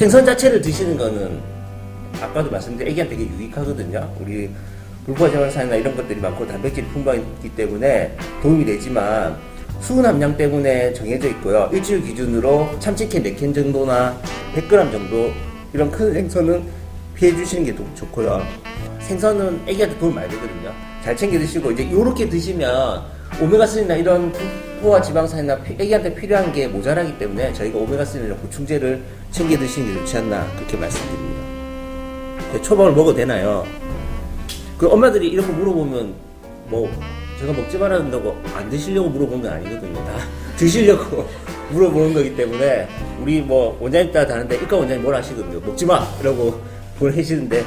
생선 자체를 드시는 거는 아까도 말씀드린 애기한테 되게 유익하거든요. 우리 불포화자원산이나 이런 것들이 많고 단백질이 풍부하기 때문에 도움이 되지만 수분 함량 때문에 정해져 있고요. 일주일 기준으로 참치캔 4캔 정도나 100g 정도 이런 큰 생선은 피해 주시는 게더 좋고요. 생선은 애기한테 도움 많이 되거든요. 잘 챙겨 드시고 이제 요렇게 드시면 오메가3나 이런 포화 지방산이나 피- 애기한테 필요한 게 모자라기 때문에 저희가 오메가3나 보충제를 챙겨 드시는 게 좋지 않나 그렇게 말씀드립니다. 네, 초밥을 먹어도 되나요? 그 엄마들이 거 물어보면 뭐 제가 먹지 말아야 된다고 안 드시려고 물어보는 건 아니거든요. 다 드시려고 물어보는 거기 때문에 우리 뭐 원장님 따라 다른데 이과 원장님 뭘 하시거든요. 먹지 마! 이러고 보내시는데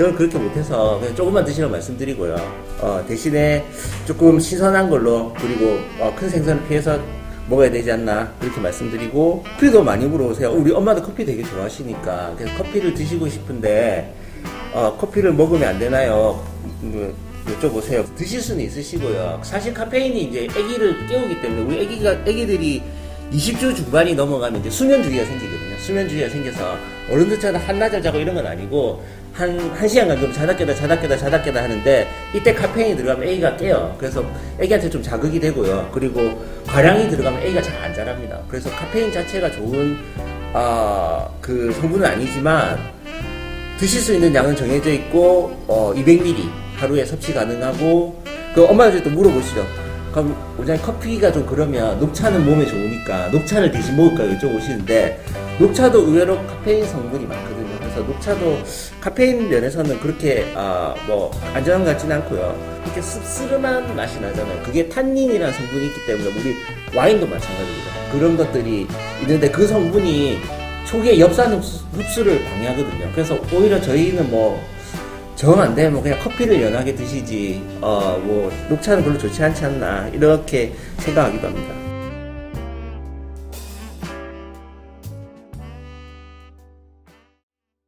저는 그렇게 못해서 그냥 조금만 드시라고 말씀드리고요. 어, 대신에 조금 신선한 걸로 그리고 어, 큰 생선을 피해서 먹어야 되지 않나 그렇게 말씀드리고 커피도 많이 물어오세요. 우리 엄마도 커피 되게 좋아하시니까 그래서 커피를 드시고 싶은데 어, 커피를 먹으면 안 되나요? 음, 여쭤보세요. 드실 수는 있으시고요. 사실 카페인이 이제 아기를 깨우기 때문에 우리 아기가 아기들이 20주 중반이 넘어가면 이제 수면주의가 생기거든요. 수면주의가 생겨서 어른들처럼 한낮을 자고 이런 건 아니고 한, 한 시간 가끔 자다 깨다 자다 깨다 자다 깨다 하는데 이때 카페인이 들어가면 애기가 깨요. 그래서 애기한테 좀 자극이 되고요. 그리고 과량이 들어가면 애기가 잘 안 자랍니다. 그래서 카페인 자체가 좋은 아, 그 성분은 아니지만 드실 수 있는 양은 정해져 있고 어, 200ml 하루에 섭취 가능하고 그 엄마한테 또 물어보시죠. 그럼 원장님 커피가 좀 그러면 녹차는 몸에 좋으니까 녹차를 대신 먹을까 여쭤보시는데 녹차도 의외로 카페인 성분이 많거든요. 그래서 녹차도 카페인 면에서는 그렇게 아, 뭐 안전한 것 같지는 않고요. 이렇게 씁쓸한 맛이 나잖아요. 그게 탄닌이라는 성분이 있기 때문에 우리 와인도 마찬가지입니다. 그런 것들이 있는데 그 성분이 초기에 엽산 흡수, 흡수를 방해하거든요. 그래서 오히려 저희는 뭐 정 안 되면 뭐 그냥 커피를 연하게 드시지. 어 뭐 녹차는 별로 좋지 않지 않나. 이렇게 생각하기도 합니다.